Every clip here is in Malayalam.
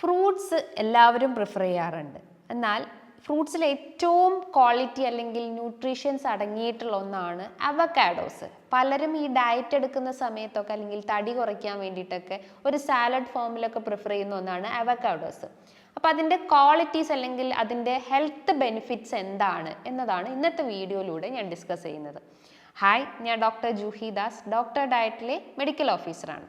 ഫ്രൂട്ട്സ് എല്ലാവരും പ്രിഫർ ചെയ്യാറുണ്ട്. എന്നാൽ ഫ്രൂട്ട്സിൽ ഏറ്റവും ക്വാളിറ്റി അല്ലെങ്കിൽ ന്യൂട്രീഷ്യൻസ് അടങ്ങിയിട്ടുള്ള ഒന്നാണ് അവക്കാഡോസ്. പലരും ഈ ഡയറ്റ് എടുക്കുന്ന സമയത്തൊക്കെ അല്ലെങ്കിൽ തടി കുറയ്ക്കാൻ വേണ്ടിയിട്ടൊക്കെ ഒരു സാലഡ് ഫോമിലൊക്കെ പ്രിഫർ ചെയ്യുന്ന ഒന്നാണ് അവക്കാഡോസ്. അപ്പോൾ അതിന്റെ ക്വാളിറ്റീസ് അല്ലെങ്കിൽ അതിന്റെ ഹെൽത്ത് ബെനിഫിറ്റ്സ് എന്താണ് എന്നതാണ് ഇന്നത്തെ വീഡിയോയിലൂടെ ഞാൻ ഡിസ്കസ് ചെയ്യുന്നത്. ഹായ് ഞാൻ ഡോക്ടർ ജൂഹി ദാസ് ഡോക്ടർ ഡയറ്റിലെ മെഡിക്കൽ ഓഫീസറാണ്.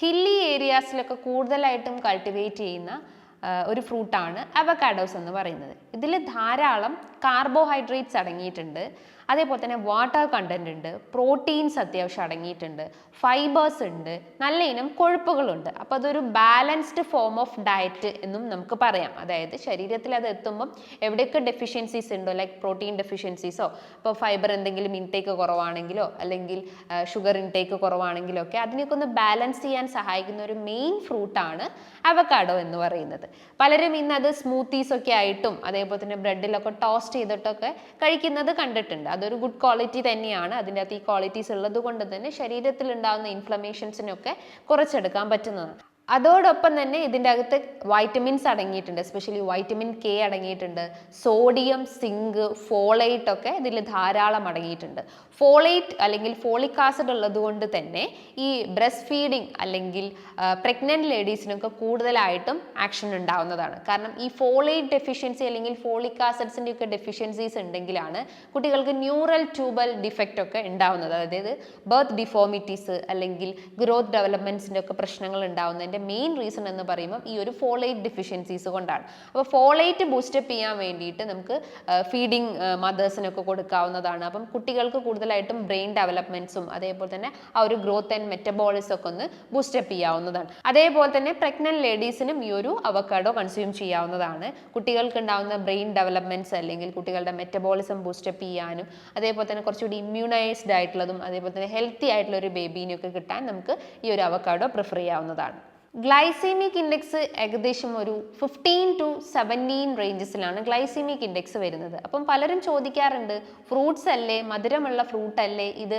ഹില്ലി ഏരിയാസിലൊക്കെ കൂടുതലായിട്ടും കൾട്ടിവേറ്റ് ചെയ്യുന്ന ഒരു ഫ്രൂട്ടാണ് അവക്കാഡോസ് എന്ന് പറയുന്നത്. ഇതിൽ ധാരാളം കാർബോഹൈഡ്രേറ്റ്സ് അടങ്ങിയിട്ടുണ്ട്. അതേപോലെ തന്നെ വാട്ടർ കണ്ടന്റ് ഉണ്ട് പ്രോട്ടീൻസ് അത്യാവശ്യം അടങ്ങിയിട്ടുണ്ട് ഫൈബേഴ്സ് ഉണ്ട് നല്ല ഇനം കൊഴുപ്പുകളുണ്ട്. അപ്പോൾ അതൊരു ബാലൻസ്ഡ് ഫോം ഓഫ് ഡയറ്റ് എന്നും നമുക്ക് പറയാം. അതായത് ശരീരത്തിൽ അത് എത്തുമ്പം എവിടെയൊക്കെ ഡെഫിഷ്യൻസീസ് ഉണ്ടോ ലൈക്ക് പ്രോട്ടീൻ ഡെഫിഷ്യൻസീസോ ഇപ്പോൾ ഫൈബർ എന്തെങ്കിലും ഇൻടേക്ക് കുറവാണെങ്കിലോ അല്ലെങ്കിൽ ഷുഗർ ഇൻടേക്ക് കുറവാണെങ്കിലോ ഒക്കെ അതിനെയൊക്കെ ഒന്ന് ബാലൻസ് ചെയ്യാൻ സഹായിക്കുന്ന ഒരു മെയിൻ ഫ്രൂട്ടാണ് അവക്കാഡോ എന്ന് പറയുന്നത്. പലരും ഇന്ന് അത് സ്മൂത്തീസ് ഒക്കെ ആയിട്ടും അതേപോലെ തന്നെ ബ്രെഡിലൊക്കെ ടോസ്റ്റ് ചെയ്തിട്ടൊക്കെ കഴിക്കുന്നത് കണ്ടിട്ടുണ്ട്. അതൊരു ഗുഡ് ക്വാളിറ്റി തന്നെയാണ്. അതിന്റെ അകത്ത് ഈ ക്വാളിറ്റീസ് ഉള്ളത് കൊണ്ട് തന്നെ ശരീരത്തിൽ ഉണ്ടാകുന്ന ഇൻഫ്ലമേഷൻസിനൊക്കെ കുറച്ചെടുക്കാൻ പറ്റുന്നതാണ്. അതോടൊപ്പം തന്നെ ഇതിന്റെ അകത്ത് വൈറ്റമിൻസ് അടങ്ങിയിട്ടുണ്ട് എസ്പെഷ്യലി വൈറ്റമിൻ കെ അടങ്ങിയിട്ടുണ്ട് സോഡിയം സിങ്ക് ഫോളേറ്റ് ഒക്കെ ഇതിൽ ധാരാളം അടങ്ങിയിട്ടുണ്ട്. ഫോളേറ്റ് അല്ലെങ്കിൽ ഫോളിക് ആസിഡ് ഉള്ളതുകൊണ്ട് തന്നെ ഈ ബ്രസ്റ്റ് ഫീഡിങ് അല്ലെങ്കിൽ പ്രഗ്നന്റ് ലേഡീസിനൊക്കെ കൂടുതലായിട്ടും ആക്ഷൻ ഉണ്ടാവുന്നതാണ്. കാരണം ഈ ഫോളേറ്റ് ഡെഫിഷ്യൻസി അല്ലെങ്കിൽ ഫോളിക് ആസിഡ്സിന്റെ ഒക്കെ ഡെഫിഷ്യൻസീസ് ഉണ്ടെങ്കിലാണ് കുട്ടികൾക്ക് ന്യൂറൽ ട്യൂബൽ ഡിഫക്റ്റ് ഒക്കെ ഉണ്ടാവുന്നത്. അതായത് ബർത്ത് ഡിഫോമിറ്റീസ് അല്ലെങ്കിൽ ഗ്രോത്ത് ഡെവലപ്മെന്റ്സിന്റെ ഒക്കെ പ്രശ്നങ്ങൾ ഉണ്ടാവുന്നതിന്റെ മെയിൻ റീസൺ എന്ന് പറയുമ്പോൾ ഈ ഒരു ഫോളേറ്റ് ഡെഫിഷ്യൻസീസ് കൊണ്ടാണ്. അപ്പോൾ ഫോളേറ്റ് ബൂസ്റ്റപ്പ് ചെയ്യാൻ വേണ്ടിയിട്ട് നമുക്ക് ഫീഡിങ് മദേഴ്സിനൊക്കെ കൊടുക്കാവുന്നതാണ്. അപ്പം കുട്ടികൾക്ക് കൂടുതലായിട്ടും ബ്രെയിൻ ഡെവലപ്മെന്റ്സും അതേപോലെ തന്നെ ആ ഒരു ഗ്രോത്ത് ആൻഡ് മെറ്റബോളിസം ഒക്കെ ഒന്ന് ബൂസ്റ്റപ്പ് ചെയ്യാവുന്നതാണ്. അതേപോലെ തന്നെ പ്രഗ്നന്റ് ലേഡീസിനും ഈ ഒരു അവക്കാഡോ കൺസ്യൂം ചെയ്യാവുന്നതാണ്. കുട്ടികൾക്ക് ഉണ്ടാവുന്ന ബ്രെയിൻ ഡെവലപ്മെന്റ്സ് അല്ലെങ്കിൽ കുട്ടികളുടെ മെറ്റബോളിസം ബൂസ്റ്റപ്പ് ചെയ്യാനും അതേപോലെ തന്നെ കുറച്ചുകൂടി ഇമ്മ്യൂണൈസ്ഡ് ആയിട്ടുള്ളതും അതേപോലെ തന്നെ ഹെൽത്തി ആയിട്ടുള്ള ഒരു ബേബീനെയൊക്കെ കിട്ടാൻ നമുക്ക് ഈ ഒരു അവക്കാഡോ പ്രിഫർ ചെയ്യാവുന്നതാണ്. ഗ്ലൈസീമിക് ഇൻഡെക്സ് ഏകദേശം ഒരു ഫിഫ്റ്റീൻ ടു സെവന്റീൻ റേഞ്ചസിലാണ് ഗ്ലൈസീമിക് ഇൻഡെക്സ് വരുന്നത്. അപ്പം പലരും ചോദിക്കാറുണ്ട് ഫ്രൂട്ട്സ് അല്ലേ മധുരമുള്ള ഫ്രൂട്ട് അല്ലേ ഇത്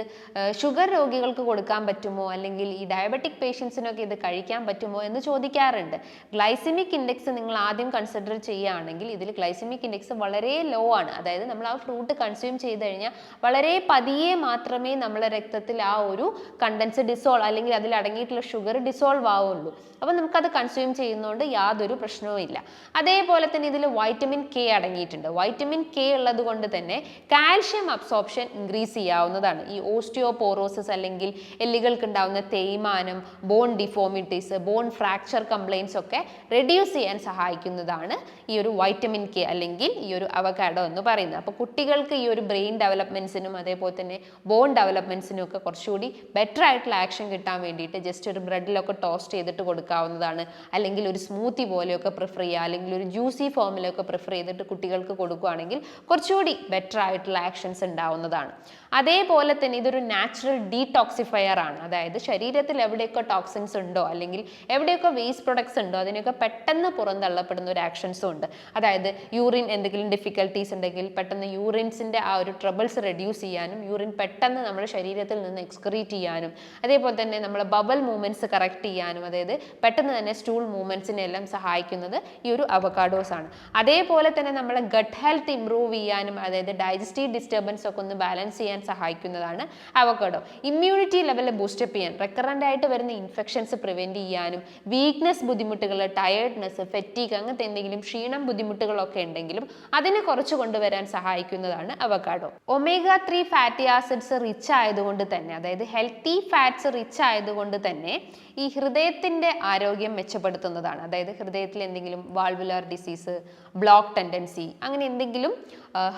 ഷുഗർ രോഗികൾക്ക് കൊടുക്കാൻ പറ്റുമോ അല്ലെങ്കിൽ ഈ ഡയബറ്റിക് പേഷ്യൻസിനൊക്കെ ഇത് കഴിക്കാൻ പറ്റുമോ എന്ന് ചോദിക്കാറുണ്ട്. ഗ്ലൈസീമിക് ഇൻഡെക്സ് നിങ്ങൾ ആദ്യം കൺസിഡർ ചെയ്യുകയാണെങ്കിൽ ഇതിൽ ഗ്ലൈസീമിക് ഇൻഡെക്സ് വളരെ ലോ ആണ്. അതായത് നമ്മൾ ആ ഫ്രൂട്ട് കൺസ്യൂം ചെയ്ത് കഴിഞ്ഞാൽ വളരെ പതിയെ മാത്രമേ നമ്മളെ രക്തത്തിൽ ആ ഒരു കണ്ടൻസ് ഡിസോൾവ് അല്ലെങ്കിൽ അതിൽ അടങ്ങിയിട്ടുള്ള ഷുഗർ ഡിസോൾവ് ആവുള്ളൂ. അപ്പോൾ നമുക്കത് കൺസ്യൂം ചെയ്യുന്നതുകൊണ്ട് യാതൊരു പ്രശ്നവും ഇല്ല. അതേപോലെ തന്നെ ഇതിൽ വൈറ്റമിൻ കെ അടങ്ങിയിട്ടുണ്ട്. വൈറ്റമിൻ കെ ഉള്ളത് കൊണ്ട് തന്നെ കാൽഷ്യം അബ്സോർപ്ഷൻ ഇൻക്രീസ് ചെയ്യാവുന്നതാണ്. ഈ ഓസ്റ്റിയോപോറോസിസ് അല്ലെങ്കിൽ എല്ലുകൾക്ക് ഉണ്ടാവുന്ന തേയ്മാനം bone deformities bone fracture complaints ഒക്കെ റെഡ്യൂസ് ചെയ്യാൻ സഹായിക്കുന്നതാണ് ഈ ഒരു വൈറ്റമിൻ കെ അല്ലെങ്കിൽ ഈ ഒരു അവകാഡോ എന്ന് പറയുന്നത്. അപ്പോൾ കുട്ടികൾക്ക് ഈ ഒരു ബ്രെയിൻ ഡെവലപ്മെന്റ്സിനും അതേപോലെ തന്നെ ബോൺ ഡെവലപ്മെന്റ്സിനും ഒക്കെ കുറച്ചുകൂടി ബെറ്റർ ആയിട്ടുള്ള ആക്ഷൻ കിട്ടാൻ വേണ്ടിയിട്ട് ജസ്റ്റ് ഒരു ബ്രെഡിലൊക്കെ ടോസ്റ്റ് ചെയ്തിട്ട് കൊടുക്കാവുന്നതാണ്. അല്ലെങ്കിൽ ഒരു സ്മൂത്തി പോലെയൊക്കെ പ്രിഫർ ചെയ്യുക. അല്ലെങ്കിൽ ഒരു ജ്യൂസി ഫോമിലൊക്കെ പ്രിഫർ ചെയ്തിട്ട് കുട്ടികൾക്ക് കൊടുക്കുകയാണെങ്കിൽ കുറച്ചുകൂടി ബെറ്റർ ആയിട്ടുള്ള ആക്ഷൻസ് ഉണ്ടാവുന്നതാണ്. അതേപോലെ തന്നെ ഇതൊരു നാച്ചുറൽ ഡീടോക്സിഫയർ ആണ്. അതായത് ശരീരത്തിൽ എവിടെയൊക്കെ ടോക്സിൻസ് ഉണ്ടോ അല്ലെങ്കിൽ എവിടെയൊക്കെ വേസ്റ്റ് പ്രൊഡക്ട്സ് ഉണ്ടോ അതിനൊക്കെ പെട്ടെന്ന് പുറന്തള്ളപ്പെടുന്ന ഒരു ആക്ഷൻസും ഉണ്ട്. അതായത് യൂറിൻ എന്തെങ്കിലും ഡിഫിക്കൽട്ടീസ് ഉണ്ടെങ്കിൽ പെട്ടെന്ന് യൂറിൻസിന്റെ ആ ഒരു ട്രബിൾസ് റെഡ്യൂസ് ചെയ്യാനും യൂറിൻ പെട്ടെന്ന് നമ്മുടെ ശരീരത്തിൽ നിന്ന് എക്സ്ക്രീറ്റ് ചെയ്യാനും അതേപോലെ തന്നെ നമ്മളെ ബബൽ മൂവ്മെന്റ്സ് കറക്റ്റ് ചെയ്യാനും അതായത് പെട്ടെന്ന് തന്നെ സ്റ്റൂൾ മൂവ്മെന്റ്സിനെ എല്ലാം സഹായിക്കുന്നത് ഈ ഒരു അവക്കാഡോസ് ആണ്. അതേപോലെ തന്നെ നമ്മളെ ഗട്ട് ഹെൽത്ത് ഇംപ്രൂവ് ചെയ്യാനും അതായത് ഡൈജസ്റ്റീവ് ഡിസ്റ്റർബൻസ് ഒക്കെ ഒന്ന് ബാലൻസ് ചെയ്യാൻ സഹായിക്കുന്നതാണ് avocado immunity level boost up ചെയ്യാൻ റെക്കറന്റ് ആയിട്ട് വരുന്ന ഇൻഫെക്ഷൻസ് പ്രിവെന്റ് ചെയ്യാനും വീക്ക്നെസ് ബുദ്ധിമുട്ടുകൾ ടയേർഡ്നെസ് ഫെറ്റീക്ക് അങ്ങനത്തെ എന്തെങ്കിലും ക്ഷീണം ബുദ്ധിമുട്ടുകളൊക്കെ ഉണ്ടെങ്കിലും അതിനെ കുറച്ച് കൊണ്ടുവരാൻ സഹായിക്കുന്നതാണ് avocado omega three fatty acids rich ആയതുകൊണ്ട് തന്നെ അതായത് ഹെൽത്തി ഫാറ്റ്സ് റിച്ച് ആയതുകൊണ്ട് തന്നെ ഈ ഹൃദയത്തിന്റെ ആരോഗ്യം മെച്ചപ്പെടുത്തുന്നതാണ്. അതായത് ഹൃദയത്തിൽ എന്തെങ്കിലും വാൾവുലാർ ഡിസീസ് ബ്ലോക്ക് ടെൻഡൻസി അങ്ങനെ എന്തെങ്കിലും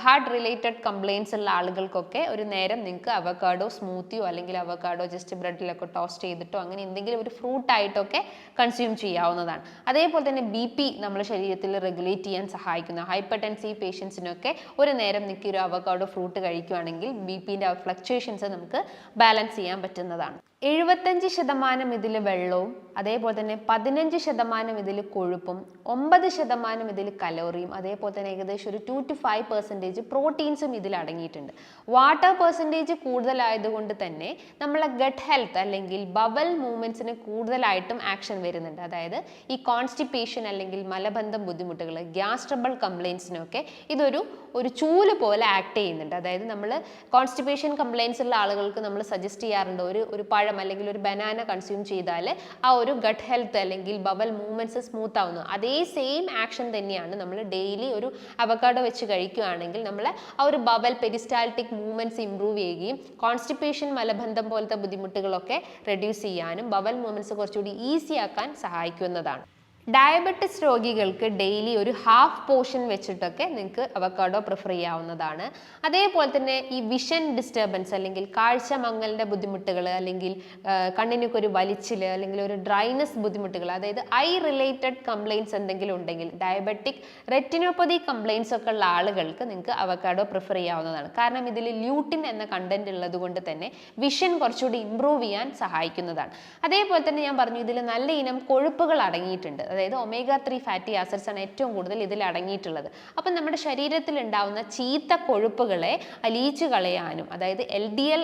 ഹാർട്ട് റിലേറ്റഡ് കംപ്ലയിൻസ് ഉള്ള ആളുകൾക്കൊക്കെ ഒരു നേരം നിങ്ങൾക്ക് അവക്കാഡോ സ്മൂത്തിയോ അല്ലെങ്കിൽ അവക്കാഡോ ജസ്റ്റ് ബ്രെഡിലൊക്കെ ടോസ്റ്റ് ചെയ്തിട്ടോ അങ്ങനെ എന്തെങ്കിലും ഒരു ഫ്രൂട്ട് ആയിട്ടൊക്കെ കൺസ്യൂം ചെയ്യാവുന്നതാണ്. അതേപോലെ തന്നെ ബി പി നമ്മുടെ ശരീരത്തിൽ റെഗുലേറ്റ് ചെയ്യാൻ സഹായിക്കുന്ന. ഹൈപ്പർ ടെൻസി പേഷ്യൻസിനൊക്കെ ഒരു നേരം നിങ്ങൾക്ക് ഒരു അവക്കാഡോ ഫ്രൂട്ട് കഴിക്കുകയാണെങ്കിൽ ബി പിന്റെ ഫ്ലക്ച്വേഷൻസ് നമുക്ക് ബാലൻസ് ചെയ്യാൻ പറ്റുന്നതാണ്. എഴുപത്തഞ്ച് ശതമാനം ഇതിൽ വെള്ളവും അതേപോലെ തന്നെ പതിനഞ്ച് ശതമാനം ഇതിൽ കൊഴുപ്പും ഒമ്പത് ശതമാനം ഇതിൽ കലോറിയും അതേപോലെ തന്നെ ഏകദേശം ഒരു ടു ടു ഫൈവ് പെർസെന്റേജ് പ്രോട്ടീൻസും ഇതിൽ അടങ്ങിയിട്ടുണ്ട്. വാട്ടർ പെർസെന്റേജ് കൂടുതലായതുകൊണ്ട് തന്നെ നമ്മളെ ഗട്ട് ഹെൽത്ത് അല്ലെങ്കിൽ ബബൽ മൂവ്മെന്റ്സിന് കൂടുതലായിട്ടും ആക്ഷൻ വരുന്നുണ്ട്. അതായത് ഈ കോൺസ്റ്റിപ്പേഷൻ അല്ലെങ്കിൽ മലബന്ധം ബുദ്ധിമുട്ടുകൾ ഗ്യാസ് ട്രബിൾ കംപ്ലയിൻസിനൊക്കെ ഇതൊരു ഒരു ചൂൽ പോലെ ആക്ട് ചെയ്യുന്നുണ്ട്. അതായത് നമ്മൾ കോൺസ്റ്റിപ്പേഷൻ കംപ്ലയിൻസ് ഉള്ള ആളുകൾക്ക് നമ്മൾ സജസ്റ്റ് ചെയ്യാറുണ്ട്. ഒരു ഒരു പഴം അല്ലെങ്കിൽ ഒരു ബനാന കൺസ്യൂം ചെയ്താൽ ആ ഒരു ഗട്ട് ഹെൽത്ത് അല്ലെങ്കിൽ ബബൽ മൂവ്മെന്റ്സ് സ്മൂത്ത് ആവുന്നു. അതേ സെയിം ആക്ഷൻ തന്നെയാണ് നമ്മൾ ഡെയിലി ഒരു അവക്കാഡോ വെച്ച് കഴിക്കുകയാണെങ്കിൽ നമ്മൾ ആ ഒരു ബബൽ പെരിസ്റ്റാൾട്ടിക് മൂവ്മെന്റ്സ് ഇമ്പ്രൂവ് ചെയ്യുകയും കോൺസ്റ്റിപ്പേഷൻ മലബന്ധം പോലത്തെ ബുദ്ധിമുട്ടുകളൊക്കെ റെഡ്യൂസ് ചെയ്യാനും ബബൽ മൂവ്മെന്റ്സ് കുറച്ചുകൂടി ഈസിയാക്കാൻ സഹായിക്കുന്നതാണ്. ഡയബറ്റിസ് രോഗികൾക്ക് ഡെയിലി ഒരു ഹാഫ് പോർഷൻ വെച്ചിട്ടൊക്കെ നിങ്ങൾക്ക് അവക്കാഡോ പ്രിഫർ ചെയ്യാവുന്നതാണ്. അതേപോലെ തന്നെ ഈ വിഷൻ ഡിസ്റ്റർബൻസ് അല്ലെങ്കിൽ കാഴ്ച മങ്ങലിന്റെ ബുദ്ധിമുട്ടുകൾ അല്ലെങ്കിൽ കണ്ണിനൊക്കെ ഒരു വലിച്ചിൽ അല്ലെങ്കിൽ ഒരു ഡ്രൈനസ് ബുദ്ധിമുട്ടുകൾ അതായത് ഐ റിലേറ്റഡ് കംപ്ലയിൻസ് എന്തെങ്കിലും ഉണ്ടെങ്കിൽ ഡയബറ്റിക് റെറ്റിനോപ്പതി കംപ്ലയിൻസ് ഒക്കെ ഉള്ള ആളുകൾക്ക് നിങ്ങൾക്ക് അവക്കാഡോ പ്രിഫർ ചെയ്യാവുന്നതാണ്. കാരണം ഇതിൽ ല്യൂട്ടിൻ എന്ന കണ്ടന്റ് ഉള്ളത് കൊണ്ട് തന്നെ വിഷൻ കുറച്ചുകൂടി ഇമ്പ്രൂവ് ചെയ്യാൻ സഹായിക്കുന്നതാണ്. അതേപോലെ തന്നെ ഞാൻ പറഞ്ഞു ഇതിൽ നല്ല ഇനം കൊഴുപ്പുകൾ അടങ്ങിയിട്ടുണ്ട്. അതായത് ഒമേഗ ത്രീ ഫാറ്റി ആസിഡ്സ് ആണ് ഏറ്റവും കൂടുതൽ ഇതിൽ അടങ്ങിയിട്ടുള്ളത്. അപ്പം നമ്മുടെ ശരീരത്തിൽ ഉണ്ടാവുന്ന ചീത്ത കൊഴുപ്പുകളെ അലിയിച്ചു കളയാനും അതായത് എൽ ഡി എൽ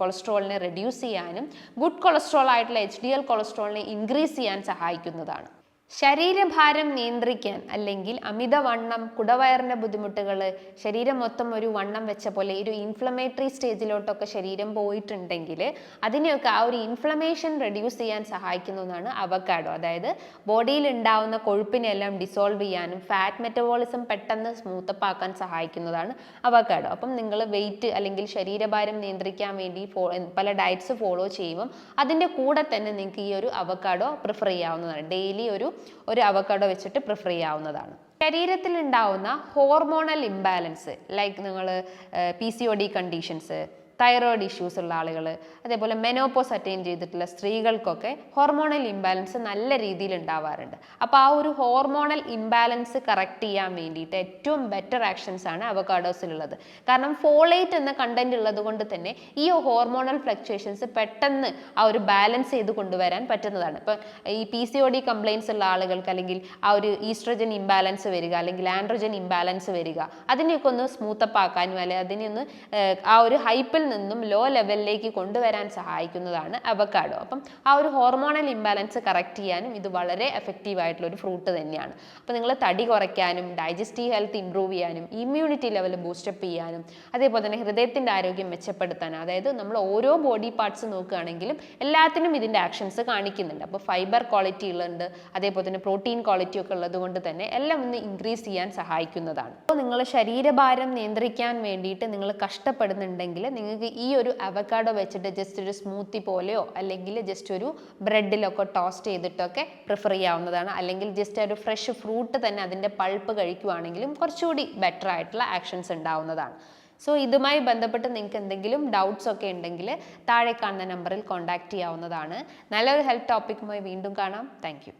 കൊളസ്ട്രോളിനെ റെഡ്യൂസ് ചെയ്യാനും ഗുഡ് കൊളസ്ട്രോൾ ആയിട്ടുള്ള എച്ച് ഡി എൽ കൊളസ്ട്രോളിനെ ഇൻക്രീസ് ചെയ്യാൻ സഹായിക്കുന്നതാണ്. ശരീരഭാരം നിയന്ത്രിക്കാൻ അല്ലെങ്കിൽ അമിതവണ്ണം കുടവയറിന്റെ ബുദ്ധിമുട്ടുകൾ ശരീരം മൊത്തം ഒരു വണ്ണം വെച്ച പോലെ ഒരു ഇൻഫ്ലമേറ്ററി സ്റ്റേജിലോട്ടൊക്കെ ശരീരം പോയിട്ടുണ്ടെങ്കിൽ അതിനെയൊക്കെ ആ ഒരു ഇൻഫ്ലമേഷൻ റെഡ്യൂസ് ചെയ്യാൻ സഹായിക്കുന്ന ഒന്നാണ് അവക്കാഡോ അതായത് ബോഡിയിൽ ഉണ്ടാവുന്ന കൊഴുപ്പിനെല്ലാം ഡിസോൾവ് ചെയ്യാനും ഫാറ്റ് മെറ്റബോളിസം പെട്ടെന്ന് സ്മൂത്തപ്പ് ആക്കാൻ സഹായിക്കുന്നതാണ് അവക്കാഡോ അപ്പം നിങ്ങൾ വെയിറ്റ് അല്ലെങ്കിൽ ശരീരഭാരം നിയന്ത്രിക്കാൻ വേണ്ടി പല ഡയറ്റ്സ് ഫോളോ ചെയ്യുമ്പം അതിന്റെ കൂടെ തന്നെ നിങ്ങൾക്ക് ഈ ഒരു അവക്കാഡോ പ്രിഫർ ചെയ്യാവുന്നതാണ്. ഡെയിലി ഒരു ഒരു അവക്കാഡോ വെച്ചിട്ട് പ്രിഫർ ചെയ്യാവുന്നതാണ്. ശരീരത്തിൽ ഉണ്ടാവുന്ന ഹോർമോണൽ ഇംബാലൻസ് ലൈക്ക് നിങ്ങൾ P C O D conditions thyroid issues ഉള്ള ആളുകൾ അതേപോലെ മെനോപ്പോസ് അറ്റൈൻ ചെയ്തിട്ടുള്ള സ്ത്രീകൾക്കൊക്കെ ഹോർമോണൽ ഇംബാലൻസ് നല്ല രീതിയിൽ ഉണ്ടാവാറുണ്ട്. അപ്പോൾ ആ ഒരു ഹോർമോണൽ ഇംബാലൻസ് കറക്റ്റ് ചെയ്യാൻ വേണ്ടിയിട്ട് ഏറ്റവും ബെറ്റർ ആക്ഷൻസ് ആണ് അവക്കാഡോസിലുള്ളത് കാരണം ഫോളേറ്റ് എന്ന കണ്ടന്റ് ഉള്ളത് കൊണ്ട് തന്നെ ഈ ഹോർമോണൽ ഫ്ലക്ച്വേഷൻസ് പെട്ടെന്ന് ആ ഒരു ബാലൻസ് ചെയ്ത് കൊണ്ടുവരാൻ പറ്റുന്നതാണ്. ഇപ്പം ഈ P C O D complaints ഉള്ള ആളുകൾക്ക് അല്ലെങ്കിൽ ആ ഒരു ഈസ്ട്രജൻ ഇംബാലൻസ് വരിക അല്ലെങ്കിൽ ആൻഡ്രോജൻ ഇംബാലൻസ് വരിക അതിനെയൊക്കെ ഒന്ന് സ്മൂത്തപ്പ് ആക്കാനും അല്ലെങ്കിൽ അതിനെ ഒന്ന് ആ ഒരു ഹൈപ്പിൽ നിന്നും ലോ ലെവലിലേക്ക് കൊണ്ടുവരാൻ സഹായിക്കുന്നതാണ് അവക്കാഡോ അപ്പം ആ ഒരു ഹോർമോണൽ ഇംബാലൻസ് കറക്റ്റ് ചെയ്യാനും ഇത് വളരെ എഫക്റ്റീവ് ആയിട്ടുള്ള ഒരു ഫ്രൂട്ട് തന്നെയാണ്. അപ്പോൾ നിങ്ങൾ തടി കുറയ്ക്കാനും ഡൈജസ്റ്റീവ് ഹെൽത്ത് ഇമ്പ്രൂവ് ചെയ്യാനും ഇമ്മ്യൂണിറ്റി ലെവൽ ബൂസ്റ്റപ്പ് ചെയ്യാനും അതേപോലെ തന്നെ ഹൃദയത്തിന്റെ ആരോഗ്യം മെച്ചപ്പെടുത്താനും അതായത് നമ്മൾ ഓരോ ബോഡി പാർട്സ് നോക്കുകയാണെങ്കിലും എല്ലാത്തിനും ഇതിന്റെ ആക്ഷൻസ് കാണിക്കുന്നുണ്ട്. അപ്പോൾ ഫൈബർ ക്വാളിറ്റി ഉള്ളുണ്ട് അതേപോലെ തന്നെ പ്രോട്ടീൻ ക്വാളിറ്റി ഒക്കെ ഉള്ളത് കൊണ്ട് തന്നെ എല്ലാം ഒന്ന് ഇൻക്രീസ് ചെയ്യാൻ സഹായിക്കുന്നതാണ്. അപ്പോൾ നിങ്ങൾ ശരീരഭാരം നിയന്ത്രിക്കാൻ വേണ്ടിയിട്ട് നിങ്ങൾ കഷ്ടപ്പെടുന്നുണ്ടെങ്കിൽ നിങ്ങൾക്ക് ഈ ഒരു അവക്കാഡോ വെച്ചിട്ട് ജസ്റ്റ് ഒരു സ്മൂത്തി പോലെയോ അല്ലെങ്കിൽ ജസ്റ്റ് ഒരു ബ്രെഡിലൊക്കെ ടോസ്റ്റ് ചെയ്തിട്ടൊക്കെ പ്രിഫർ ചെയ്യാവുന്നതാണ്. അല്ലെങ്കിൽ ജസ്റ്റ് ഒരു ഫ്രഷ് ഫ്രൂട്ട് തന്നെ അതിന്റെ പൾപ്പ് കഴിക്കുവാണെങ്കിലും കുറച്ചുകൂടി ബെറ്റർ ആയിട്ടുള്ള ആക്ഷൻസ് ഉണ്ടാവുന്നതാണ്. സോ ഇതുമായി ബന്ധപ്പെട്ട് നിങ്ങൾക്ക് എന്തെങ്കിലും ഡൗട്ട്സ് ഒക്കെ ഉണ്ടെങ്കിൽ താഴെ കാണുന്ന നമ്പറിൽ കോൺടാക്റ്റ് ചെയ്യാവുന്നതാണ്. നല്ലൊരു ഹെൽത്ത് ടോപ്പിക്കുമായി വീണ്ടും കാണാം. താങ്ക്